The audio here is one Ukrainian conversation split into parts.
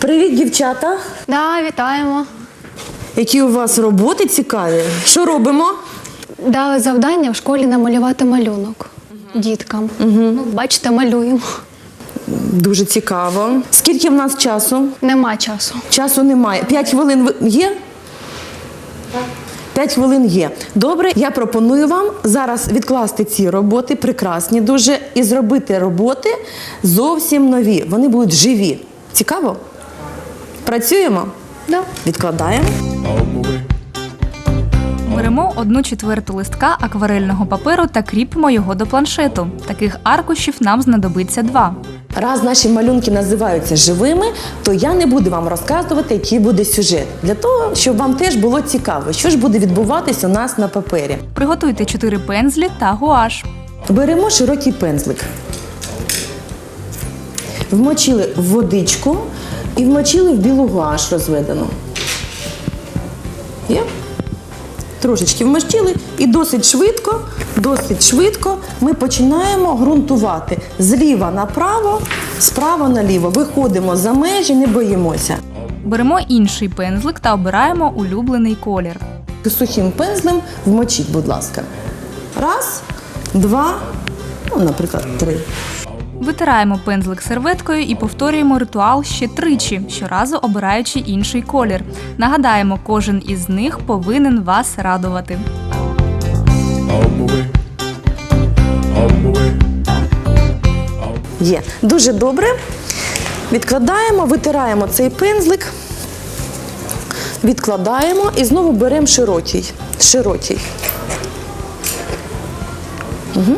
Привіт, дівчата! Да, вітаємо. Які у вас роботи цікаві? Що робимо? Дали завдання в школі намалювати малюнок діткам. Ну, бачите, малюємо. Дуже цікаво. Скільки в нас часу? Нема часу. Часу немає. П'ять хвилин ви- є? П'ять хвилин є. Добре, я пропоную вам зараз відкласти ці роботи, прекрасні дуже, і зробити роботи зовсім нові. Вони будуть живі. Цікаво? Працюємо? Да. Відкладаємо. Беремо одну четверту листка акварельного паперу та кріпимо його до планшету. Таких аркушів нам знадобиться два. Раз наші малюнки називаються живими, то я не буду вам розказувати, який буде сюжет. Для того, щоб вам теж було цікаво, що ж буде відбуватись у нас на папері. Приготуйте чотири пензлі та гуаш. Беремо широкий пензлик. Вмочили в водичку і вмочили в білу гуаш розведену. Є? Трошечки вмочили і досить швидко, досить швидко ми починаємо ґрунтувати зліва направо, справа наліво. Виходимо за межі, не боїмося. Беремо інший пензлик та обираємо улюблений колір. Сухим пензлем вмочіть, будь ласка. Раз, два, ну, наприклад, три. Витираємо пензлик серветкою і повторюємо ритуал ще тричі, щоразу обираючи інший колір. Нагадаємо, кожен із них повинен вас радувати. Є. Дуже добре. Відкладаємо, витираємо цей пензлик, відкладаємо і знову беремо широкий. Широкий. Угу.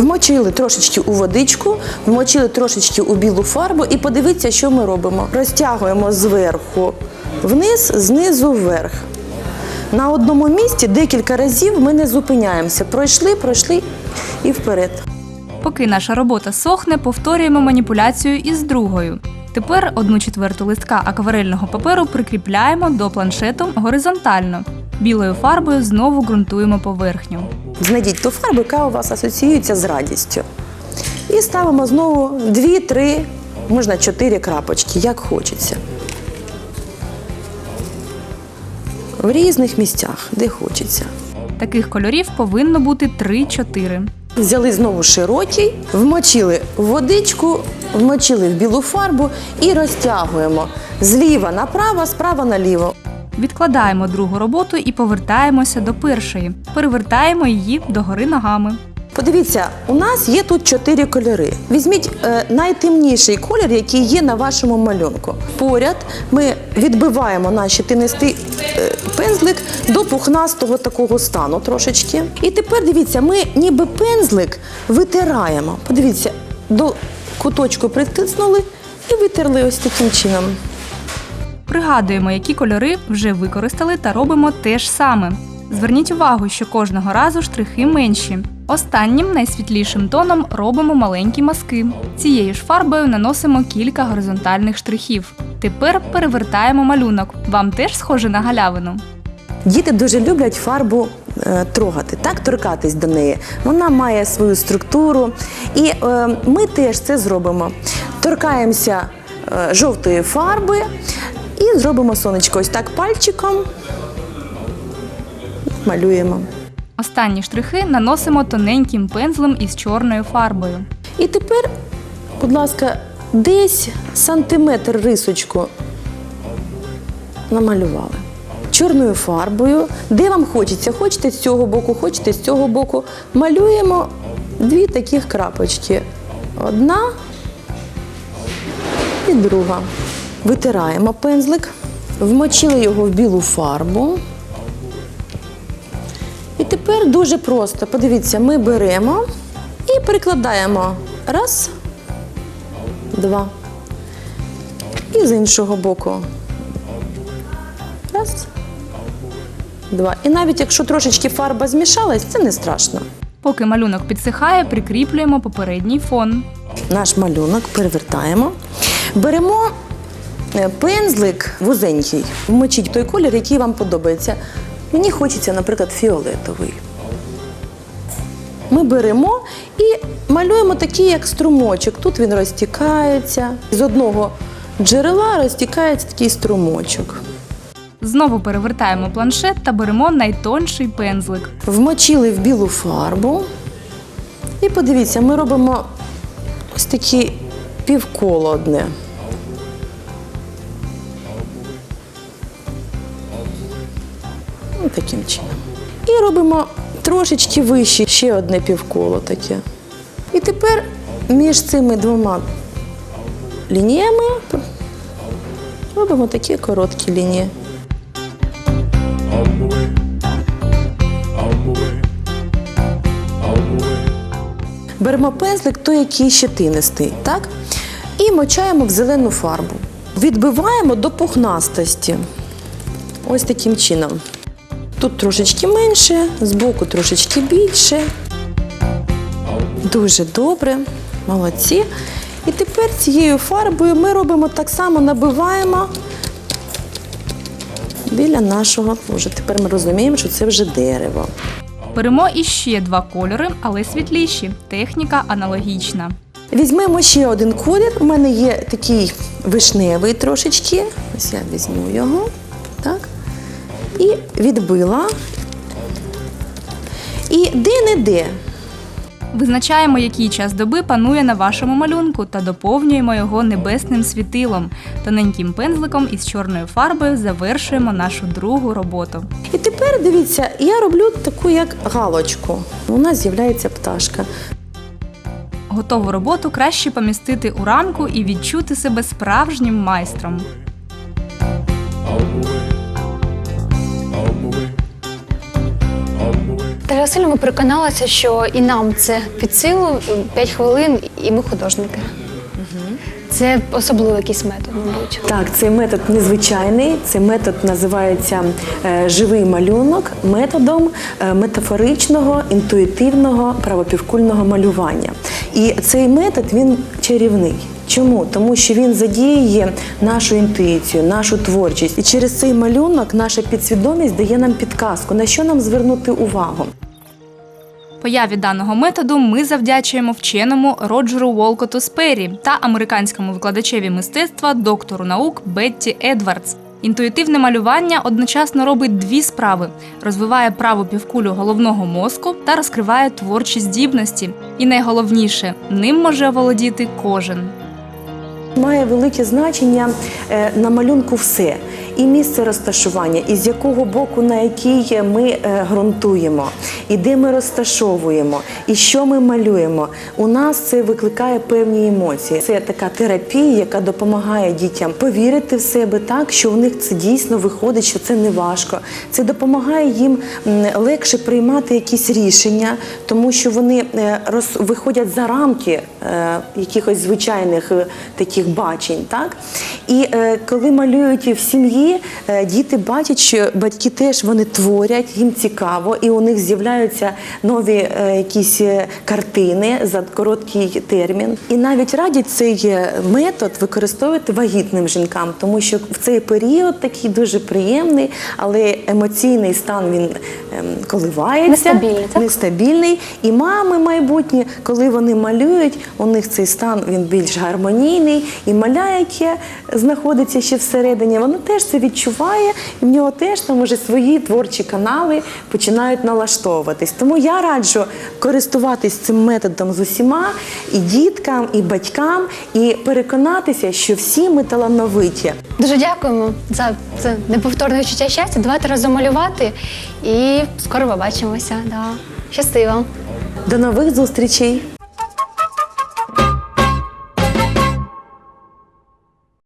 Вмочили трошечки у водичку, вмочили трошечки у білу фарбу і подивіться, що ми робимо. Розтягуємо зверху вниз, знизу вверх. На одному місці декілька разів ми не зупиняємося. Пройшли, пройшли і вперед. Поки наша робота сохне, повторюємо маніпуляцію із другою. Тепер одну четверту листка акварельного паперу прикріпляємо до планшету горизонтально. Білою фарбою знову ґрунтуємо поверхню. Знайдіть ту фарбу, яка у вас асоціюється з радістю. І ставимо знову дві, три, можна чотири крапочки, як хочеться. В різних місцях, де хочеться. Таких кольорів повинно бути 3-4. Взяли знову широкий, вмочили в водичку, вмочили в білу фарбу і розтягуємо зліва направо, справа наліво. Відкладаємо другу роботу і повертаємося до першої. Перевертаємо її догори ногами. Подивіться, у нас є тут чотири кольори. Візьміть е, найтемніший колір, який є на вашому малюнку. Поряд ми відбиваємо наші тинистий е, пензлик до пухнастого такого стану трошечки. І тепер дивіться, ми ніби пензлик витираємо. Подивіться, до куточку притиснули і витерли ось таким чином. Пригадуємо, які кольори вже використали та робимо те ж саме. Зверніть увагу, що кожного разу штрихи менші. Останнім найсвітлішим тоном робимо маленькі мазки. Цією ж фарбою наносимо кілька горизонтальних штрихів. Тепер перевертаємо малюнок. Вам теж схоже на галявину. Діти дуже люблять фарбу е, трогати, так торкатись до неї. Вона має свою структуру, і е, ми теж це зробимо. Торкаємося е, жовтої фарби і зробимо сонечко. Ось так пальчиком малюємо. Останні штрихи наносимо тоненьким пензлем із чорною фарбою. І тепер, будь ласка, десь сантиметр рисочку намалювали. Чорною фарбою, де вам хочеться, хочете з цього боку, хочете з цього боку. Малюємо дві таких крапочки. Одна і друга. Витираємо пензлик, вмочили його в білу фарбу. І тепер дуже просто. Подивіться, ми беремо і прикладаємо. Раз, два. І з іншого боку. Раз, два. І навіть якщо трошечки фарба змішалась, це не страшно. Поки малюнок підсихає, прикріплюємо попередній фон. Наш малюнок перевертаємо. Беремо пензлик вузенький, вмочіть той колір, який вам подобається. Мені хочеться, наприклад, фіолетовий. Ми беремо і малюємо такий, як струмочок. Тут він розтікається. З одного джерела розтікається такий струмочок. Знову перевертаємо планшет та беремо найтонший пензлик. Вмочили в білу фарбу. І подивіться, ми робимо ось такі півколо одне. Таким чином. І робимо трошечки вище ще одне півколо таке. І тепер між цими двома лініями робимо такі короткі лінії. Беремо пензлик, той, який щетинистий, так? І мочаємо в зелену фарбу. Відбиваємо до пухнастості. Ось таким чином. Тут трошечки менше, збоку трошечки більше. Дуже добре, молодці. І тепер цією фарбою ми робимо так само, набиваємо біля нашого. Вже тепер ми розуміємо, що це вже дерево. Беремо іще два кольори, але світліші. Техніка аналогічна. Візьмемо ще один колір. У мене є такий вишневий трошечки. Ось я візьму його. Так. І відбила. І де-не-де. Визначаємо, який час доби панує на вашому малюнку та доповнюємо його небесним світилом. Тоненьким пензликом із чорною фарбою завершуємо нашу другу роботу. І тепер дивіться, я роблю таку як галочку. У нас з'являється пташка. Готову роботу краще помістити у рамку і відчути себе справжнім майстром. My way. Та сильно ми переконалися, що і нам це під силу 5 хвилин, і ми художники. Це особливий якийсь метод, мабуть. Так, цей метод незвичайний. Цей метод називається е, живий малюнок методом е, метафоричного, інтуїтивного правопівкульного малювання. І цей метод він чарівний. Чому? Тому що він задіює нашу інтуїцію, нашу творчість. І через цей малюнок наша підсвідомість дає нам підказку, на що нам звернути увагу. Появі даного методу ми завдячуємо вченому Роджеру Волкоту Спері та американському викладачеві мистецтва доктору наук Бетті Едвардс. Інтуїтивне малювання одночасно робить дві справи: розвиває праву півкулю головного мозку та розкриває творчі здібності. І найголовніше, ним може оволодіти кожен. Має велике значення е, на малюнку все. І місце розташування, і з якого боку, на який ми е, ґрунтуємо, і де ми розташовуємо, і що ми малюємо. У нас це викликає певні емоції. Це така терапія, яка допомагає дітям повірити в себе так, що у них це дійсно виходить, що це не важко. Це допомагає їм легше приймати якісь рішення, тому що вони е, виходять за рамки якихось звичайних е, таких бачень. Так? І е, коли малюють в сім'ї, е, діти бачать, що батьки теж вони творять, їм цікаво, і у них з'являються нові е, якісь картини за короткий термін. І навіть радять цей метод використовувати вагітним жінкам, тому що в цей період такий дуже приємний, але емоційний стан він ем, коливається Нестабільний, так? нестабільний. І мами майбутні, коли вони малюють, у них цей стан він більш гармонійний, і маля, яке знаходиться ще всередині, воно теж це відчуває, і в нього теж там уже свої творчі канали починають налаштовуватись. Тому я раджу користуватись цим методом з усіма і діткам, і батькам, і переконатися, що всі ми талановиті. Дуже дякуємо за це неповторне відчуття щастя. Давайте разом малювати і скоро побачимося. Да. Щасти вам! До нових зустрічей!